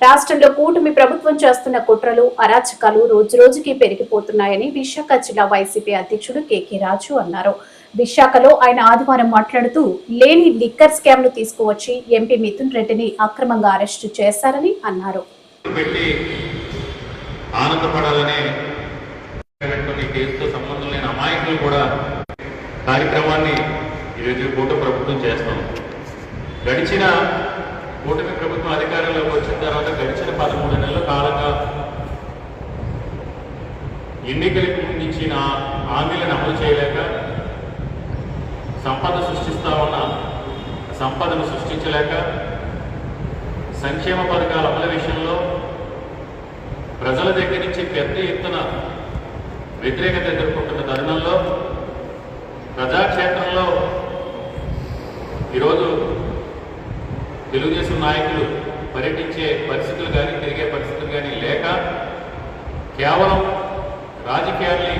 రాష్ట్రంలో కూటమి ప్రభుత్వం చేస్తున్న కుట్రలు అరాచకాలు రోజురోజుకి పెరిగిపోతున్నాయని విశాఖ జిల్లా వైసీపీ అధ్యక్షుడు కేకే రాజు అన్నారు. విశాఖలో ఆయన ఆదివారం మాట్లాడుతూ లేని లిక్కర్ స్కామ్ను తీసుకువచ్చి ఎంపీ మిథున్ రెడ్డిని అక్రమంగా అరెస్టు చేశారని అన్నారు. కార్యక్రమాన్ని ఈరోజు ప్రభుత్వం చేస్తాం గడిచిన కూటమి ప్రభుత్వం అధికారంలోకి వచ్చిన తర్వాత గడిచిన పదమూడు నెలల కాలంగా ఎన్నికలకు ముందించిన హామీలను అమలు చేయలేక సంపద సృష్టిస్తా ఉన్న సంపదను సృష్టించలేక సంక్షేమ పథకాల అమలు విషయంలో ప్రజల దగ్గర నుంచి పెద్ద ఎత్తున వ్యతిరేకత ఎదుర్కొంటున్న తరుణంలో ప్రజాక్షేత్రంలో ఈరోజు తెలుగుదేశం నాయకులు పర్యటించే పరిస్థితులు కానీ తిరిగే పరిస్థితులు కానీ లేక కేవలం రాజకీయాల్ని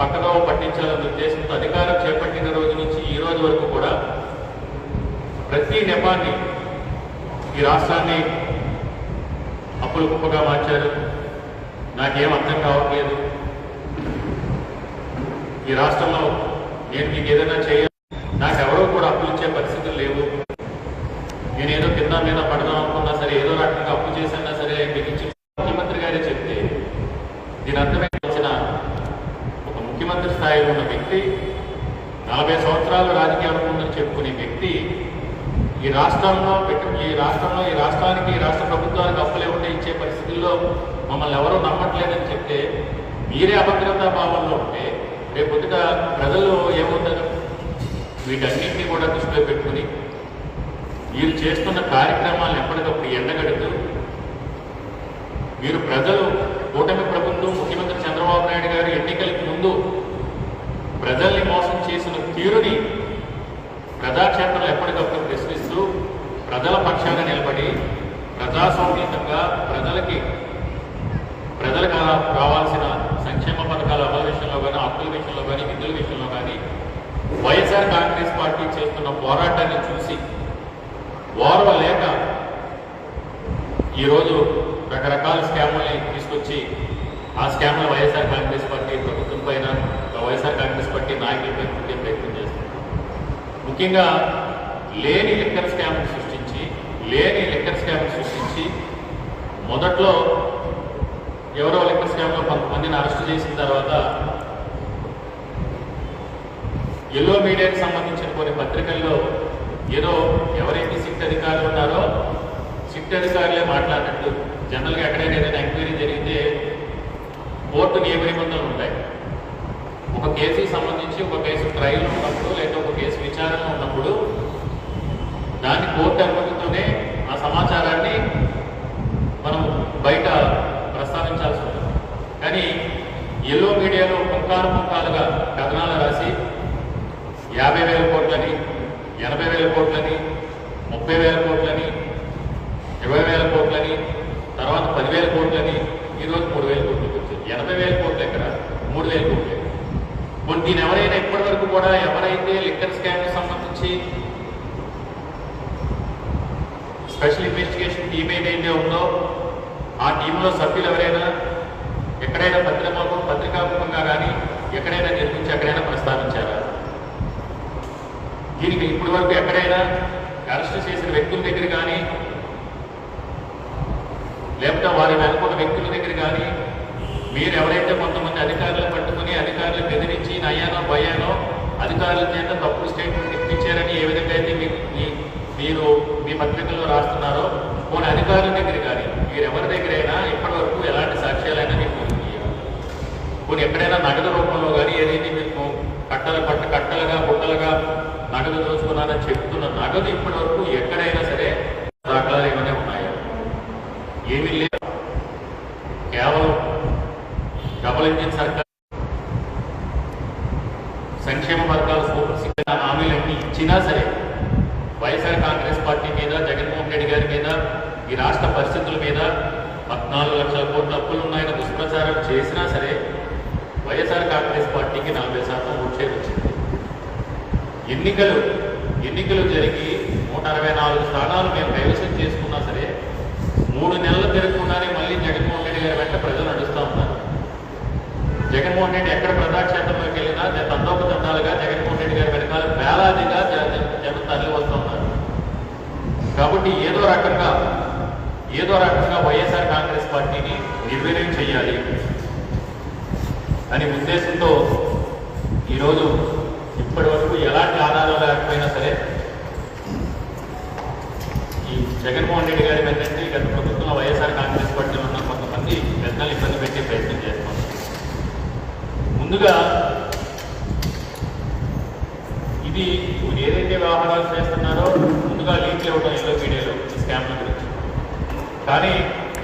పక్కదో పట్టించాలన్న ఉద్దేశంతో అధికారం చేపట్టిన రోజు నుంచి ఈ రోజు వరకు కూడా ప్రతి నెపాన్ని ఈ రాష్ట్రాన్ని అప్పులు కుప్పగా మార్చారు. నాకేం అర్థం కావట్లేదు. ఈ రాష్ట్రంలో నేను మీకు ఏదైనా చేయాలి. నాకెవరో కూడా అప్పులు ఇచ్చే పరిస్థితులు లేవు. మీద పడదాం అనుకున్నా సరే ఏదో రకంగా అప్పు చేసినా సరే మీకు ఇచ్చి ముఖ్యమంత్రి గారే చెప్తే దీని అర్థమైన వచ్చిన ఒక ముఖ్యమంత్రి స్థాయిలో ఉన్న వ్యక్తి నలభై సంవత్సరాలు రాజకీయాలు ఉందని చెప్పుకునే వ్యక్తి ఈ రాష్ట్రంలో పెట్టు ఈ రాష్ట్రంలో ఈ రాష్ట్రానికి ఈ రాష్ట్ర ప్రభుత్వానికి అప్పులే ఉంటే ఇచ్చే పరిస్థితుల్లో మమ్మల్ని ఎవరూ నమ్మట్లేదని చెప్తే మీరే అభద్రతా భావంలో ఉంటే రేపు పొద్దుట ప్రజలు ఏమవుతారు? వీటన్నింటినీ కూడా దృష్టిలో పెట్టుకుని మీరు చేస్తున్న కార్యక్రమాలను ఎప్పటికప్పుడు ఎండగడుతూ మీరు ప్రజలు కూటమి ప్రభుత్వం ముఖ్యమంత్రి చంద్రబాబు నాయుడు గారు ఎన్నికలకు ముందు ప్రజల్ని మోసం చేసిన తీరుని ప్రజాక్షేత్రంలో ఎప్పటికప్పుడు ప్రశ్నిస్తూ ప్రజల పక్షాన నిలబడి ప్రజాస్వామ్యంగా ప్రజలకి ప్రజలకు రావాల్సిన సంక్షేమ పథకాల అమలు విషయంలో కానీ హక్కుల విషయంలో కానీ విధుల విషయంలో కానీ వైఎస్ఆర్ కాంగ్రెస్ పార్టీ చేస్తున్న పోరాటాన్ని చూసి ఓర్వలేక ఈరోజు రకరకాల స్కాముల్ని తీసుకొచ్చి ఆ స్కామ్లు వైఎస్ఆర్ కాంగ్రెస్ పార్టీ ప్రభుత్వం పైన వైఎస్ఆర్ కాంగ్రెస్ పార్టీ నాయకులపై పెట్టే ప్రయత్నం చేస్తుంది. ముఖ్యంగా లేని లిక్కర్ స్కామ్ సృష్టించి లేని లిక్కర్ స్కామ్ సృష్టించి మొదట్లో ఎవరో లిక్కర్ స్కామ్లో కొంతమందిని అరెస్ట్ చేసిన తర్వాత ఎల్లో మీడియాకి సంబంధించిన కొన్ని పత్రికల్లో ఏదో ఎవరైతే సిట్ అధికారులు ఉన్నారో సిట్ అధికారులే మాట్లాడినట్టు జనరల్గా ఎక్కడైనా ఏదైనా ఎంక్వైరీ జరిగితే కోర్టు నియమ నిబంధనలు ఉంటాయి. ఒక కేసుకి సంబంధించి ఒక కేసు ట్రయల్ ఉన్నప్పుడు లేదా ఒక కేసు విచారణ ఉన్నప్పుడు దాన్ని కోర్టు అనుమతితోనే ఆ సమాచారాన్ని మనం బయట ప్రస్తావించాల్సి ఉంటుంది. కానీ ఎల్లో మీడియాలో పుంకాలు పుంకాలుగా కథనాలు రాసి యాభై వేల కోట్లని ఎనభై వేల కోట్లని ముప్పై వేల కోట్లని ఇరవై వేల కోట్లని తర్వాత పదివేల కోట్లని ఈరోజు మూడు వేల కోట్లకి వచ్చింది ఎనభై వేల కోట్లు ఎక్కడ మూడు వేల కోట్లు. కొన్ని దీని ఎవరైనా ఇప్పటి వరకు కూడా ఎవరైతే లిక్కర్ స్కామ్కి సంబంధించి స్పెషల్ ఇన్వెస్టిగేషన్ టీమ్ ఏదైతే ఉందో ఆ టీంలో సభ్యులు ఎవరైనా ఎక్కడైనా పత్రికలకు పత్రికాముఖంగా కానీ ఎక్కడైనా నిర్మించి ఎక్కడైనా ప్రస్తావించారా? దీనికి ఇప్పటి వరకు ఎక్కడైనా అరెస్ట్ చేసిన వ్యక్తుల దగ్గర కానీ లేకపోతే వారి వెనుకున్న వ్యక్తుల దగ్గర కానీ మీరు ఎవరైతే కొంతమంది అధికారులు పట్టుకుని అధికారులు బెదిరించి నయ్యానో భయానో అధికారుల చేత తప్పుడు స్టేట్మెంట్ ఇప్పించారని ఏ విధంగా అయితే మీకు మీ- మీరు మీ పత్రికల్లో రాస్తున్నారో కొన్ని అధికారుల దగ్గర కానీ మీరు ఎవరి దగ్గరైనా ఇప్పటి వరకు ఎలాంటి సాక్ష్యాలైనా మీకు కొన్ని ఎక్కడైనా నగదు రూపంలో కానీ ఏదైతే మీకు కట్టలు పట్ట కట్టలుగా బుట్టలుగా నగదు దోచుకున్నారని చెప్తున్న నగదు ఇప్పటి వరకు ఎక్కడైనా సరే దాఖలాలు ఏమీ లేదు. కేవలం డబుల్ ఇంజిన్ సర్కార్ సంక్షేమ వర్గాలు సూపర్ హామీలన్నీ ఇచ్చినా సరే వైఎస్ఆర్ కాంగ్రెస్ పార్టీ మీద జగన్మోహన్ రెడ్డి గారి మీద ఈ రాష్ట్ర పరిస్థితుల మీద పద్నాలుగు లక్షల కోట్ల అప్పులు ఉన్నాయని దుష్ప్రచారం చేసినా సరే వైఎస్ఆర్ కాంగ్రెస్ పార్టీకి నలభై శాతం ఓట్ వచ్చింది ఎన్నికలు ఎన్నికలు జరిగి నూట అరవై నాలుగు స్థానాలు మేము కైవసం చేసుకున్నా. మూడు నెలలు తిరగకుండానే మళ్ళీ జగన్మోహన్ రెడ్డి గారి వెంట ప్రజలు నడుస్తూ ఉన్నారు. జగన్మోహన్ రెడ్డి ఎక్కడ ప్రజాక్షేత్రంలోకి వెళ్ళినా జ- తండోపతండాలుగా జగన్మోహన్ రెడ్డి గారి వెనకాల వేలాదిగా జన జనం తరలి వస్తూ ఉన్నారు. కాబట్టి ఏదో రకంగా ఏదో రకంగా వైఎస్ఆర్ కాంగ్రెస్ పార్టీని నిర్వీర్యం చేయాలి అనే ఉద్దేశంతో ఈరోజు ఇప్పటి వరకు ఎలాంటి ఆధారాలు లేకపోయినా సరే ఈ జగన్మోహన్ రెడ్డి గారి ఏంటంటే గత ప్రభుత్వంలో వైఎస్ఆర్ కాంగ్రెస్ పార్టీలో ఉన్న కొంతమంది పెద్దలు ఇబ్బంది పెట్టే ప్రయత్నం చేస్తున్నారు ముందుగా ఇది మీరు ఏదైతే వ్యవహారాలు చేస్తున్నారో ముందుగా లీక్లు ఇవ్వడం ఎల్లో మీడియాలో ఈ స్కామ్ల గురించి కానీ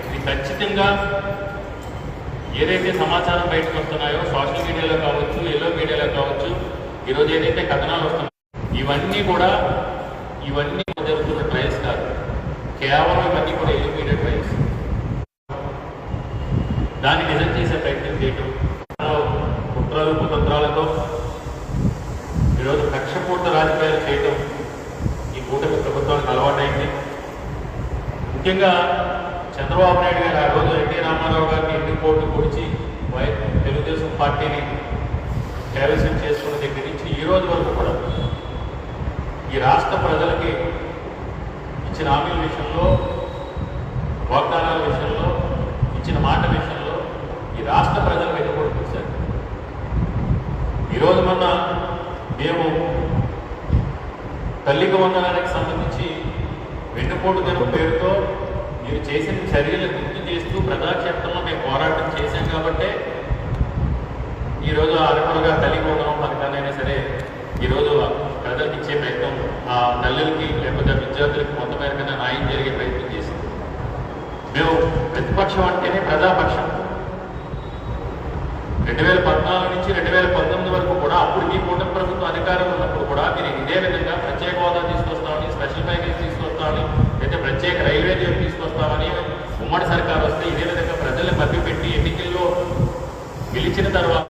ఇది ఖచ్చితంగా ఏదైతే సమాచారం బయటకు వస్తున్నాయో సోషల్ మీడియాలో కావచ్చు ఎల్లో మీడియాలో కావచ్చు ఈరోజు ఏదైతే కథనాలు వస్తున్నాయో ఇవన్నీ కూడా ఇవన్నీ జరుగుతున్న ట్రయల్స్ కాదు. కేవలం ఇవన్నీ కూడా ఎల్లో మీడియా ట్రయల్స్ దాన్ని నిజం చేసే ప్రయత్నం చేయటం కుట్రలు కుతంత్రాలతో ఈరోజు కక్షపూర్త రాజకీయాలు చేయటం ఈ కూటమి ప్రభుత్వానికి అలవాటైంది ముఖ్యంగా చంద్రబాబు నాయుడు గారు ఆ రోజు ఎన్టీ రామారావు గారిని ఎన్ని కోట్లు పొడిచి వై తెలుగుదేశం పార్టీని కైవసం చేసుకున్న దగ్గర నుంచి ఈ రోజు వరకు కూడా ఈ రాష్ట్ర ప్రజలకి ఇచ్చిన హామీల విషయంలో వాగ్దానాల విషయంలో ఇచ్చిన మాట విషయంలో ఈ రాష్ట్ర ప్రజలు వెనుకోడు చూశారు ఈరోజు మొన్న మేము తల్లికి వందనానికి సంబంధించి వెన్నుపోటు దినం పేరుతో మీరు చేసిన చర్యలు గుర్తు చేస్తూ ప్రజాక్షేత్రంలో మేము పోరాటం చేశాం కాబట్టి ఈరోజు అరకులుగా తల్లికి వందనం పథకాన్నైనా సరే ఈరోజు ప్రజలకు ఇచ్చే ప్రయత్నం ఆ తల్లులకి లేకపోతే విద్యార్థులకి కొంత మేరకైనా న్యాయం జరిగే ప్రయత్నం చేసింది. మేము ప్రతిపక్షం అంటేనే ప్రజాపక్షం. రెండు వేల పద్నాలుగు నుంచి రెండు వేల పంతొమ్మిది వరకు కూడా అప్పుడు మీ కూటమి ప్రభుత్వం అధికారంలో ఉన్నప్పుడు కూడా మీరు ఇదే విధంగా సర్కార్ వస్తే ఇదే విధంగా ప్రజల్ని మభ్యపెట్టి ఎన్నికల్లో గెలిచిన తర్వాత